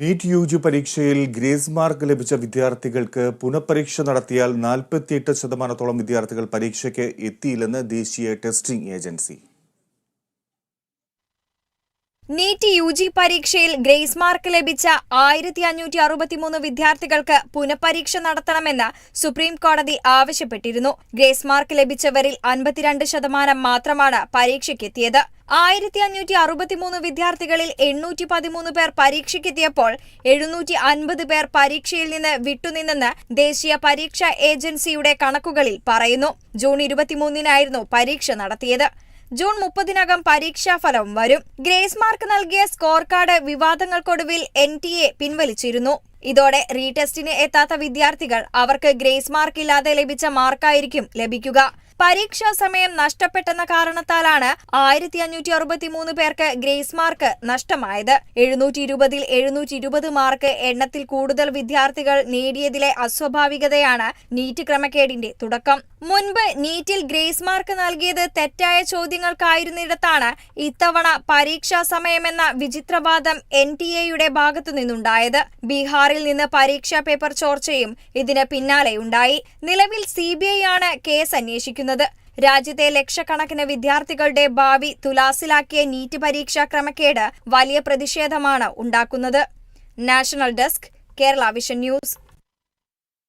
NEET U G പരീക്ഷയിൽ grace mark ലഭിച്ച വിദ്യാർത്ഥികൾക്ക് പുനഃപരീക്ഷ നടത്തിയാൽ നാൽപ്പത്തിയെട്ട് ശതമാനത്തോളം വിദ്യാർത്ഥികൾ പരീക്ഷയ്ക്ക് എത്തിയില്ലെന്ന് ദേശീയ testing agency. NEET U G പരീക്ഷയിൽ ഗ്രേസ് മാർക്ക് ലഭിച്ച ആയിരത്തി അഞ്ഞൂറ്റി അറുപത്തിമൂന്ന് വിദ്യാർത്ഥികൾക്ക് പുനഃപരീക്ഷ നടത്തണമെന്ന് സുപ്രീം കോടതി ആവശ്യപ്പെട്ടിരുന്നു. ഗ്രേസ് മാർക്ക് ലഭിച്ചവരിൽ അൻപത്തിരണ്ട് ശതമാനം മാത്രമാണ് പരീക്ഷയ്ക്കെത്തിയത്. ആയിരത്തി അഞ്ഞൂറ്റി അറുപത്തിമൂന്ന് വിദ്യാർത്ഥികളിൽ എണ്ണൂറ്റി പതിമൂന്ന് പേർ പരീക്ഷയ്ക്കെത്തിയപ്പോൾ എഴുന്നൂറ്റി അൻപത് പേർ പരീക്ഷയിൽ നിന്ന് വിട്ടുനിന്നെന്ന് ദേശീയ പരീക്ഷാ ഏജൻസിയുടെ കണക്കുകളിൽ പറയുന്നു. ജൂൺ ഇരുപത്തിമൂന്നിനായിരുന്നു പരീക്ഷ നടത്തിയത്. ജൂൺ മുപ്പതിനകം പരീക്ഷാഫലം വരും. ഗ്രേസ് മാർക്ക് നൽകിയ സ്കോർ കാർഡ് വിവാദങ്ങൾക്കൊടുവിൽ എൻ ടി എ പിൻവലിച്ചിരുന്നു. ഇതോടെ റീടെസ്റ്റിന് എത്താത്ത വിദ്യാർത്ഥികൾ അവർക്ക് ഗ്രേസ് മാർക്ക് ഇല്ലാതെ ലഭിച്ച മാർക്കായിരിക്കും ലഭിക്കുക. പരീക്ഷാ സമയം നഷ്ടപ്പെട്ടെന്ന കാരണത്താലാണ് ആയിരത്തി അഞ്ഞൂറ്റി അറുപത്തി മൂന്ന് പേർക്ക് ഗ്രേസ് മാർക്ക് നഷ്ടമായത്. എഴുന്നൂറ്റി ഇരുപതിൽ എഴുന്നൂറ്റി ഇരുപത് മാർക്ക് എണ്ണത്തിൽ കൂടുതൽ വിദ്യാർത്ഥികൾ നേടിയതിലെ അസ്വാഭാവികതയാണ് നീറ്റ് ക്രമക്കേടിന്റെ തുടക്കം. മുൻപ് നീറ്റിൽ ഗ്രേസ് മാർക്ക് നൽകിയത് തെറ്റായ ചോദ്യങ്ങൾക്കായിരുന്നിടത്താണ് ഇത്തവണ പരീക്ഷാ സമയമെന്ന വിചിത്രവാദം എൻ ടി എയുടെ ഭാഗത്തു നിന്നുണ്ടായത്. ബീഹാറിൽ നിന്ന് പരീക്ഷാ പേപ്പർ ചോർച്ചയും ഇതിന് പിന്നാലെയുണ്ടായി നിലവിൽ സി ബി ഐ ആണ് കേസ് അന്വേഷിക്കുന്നത്. രാജ്യത്തെ ലക്ഷക്കണക്കിന് വിദ്യാർത്ഥികളുടെ ഭാവി തുലാസിലാക്കിയ നീറ്റ് പരീക്ഷാ ക്രമക്കേട് വലിയ പ്രതിഷേധമാണ് ഉണ്ടാക്കുന്നത്. National desk Kerala vision news.